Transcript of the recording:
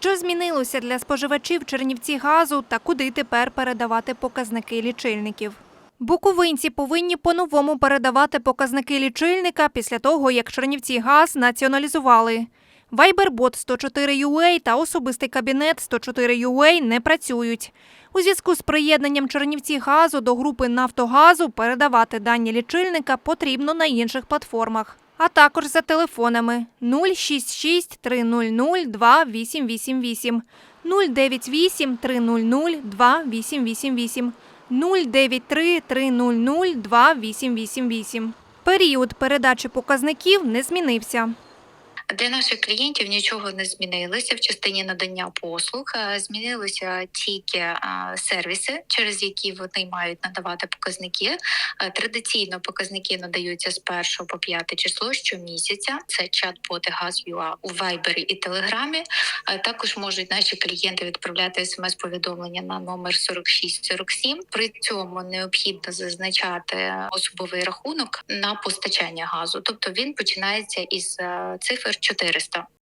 Що змінилося для споживачів Чернівці газу та куди тепер передавати показники лічильників? Буковинці повинні по-новому передавати показники лічильника після того, як Чернівці газ націоналізували. Вайбербот 104UA та особистий кабінет 104UA не працюють. У зв'язку з приєднанням Чернівці газу до групи Нафтогазу передавати дані лічильника потрібно на інших платформах, а також за телефонами 066 300 2888, 098 300 2888, 093 300 2888. Період передачі показників не змінився. Для наших клієнтів нічого не змінилося в частині надання послуг. Е, Змінилися тільки е, сервіси, через які вони мають надавати показники. Е, Традиційно показники надаються з 1 по 5 число щомісяця. Це чат-боти Газ.ua у Вайбері і Телеграмі. Також можуть наші клієнти відправляти смс-повідомлення на номер 4647. При цьому необхідно зазначати особовий рахунок на постачання газу, тобто він починається із цифр 400.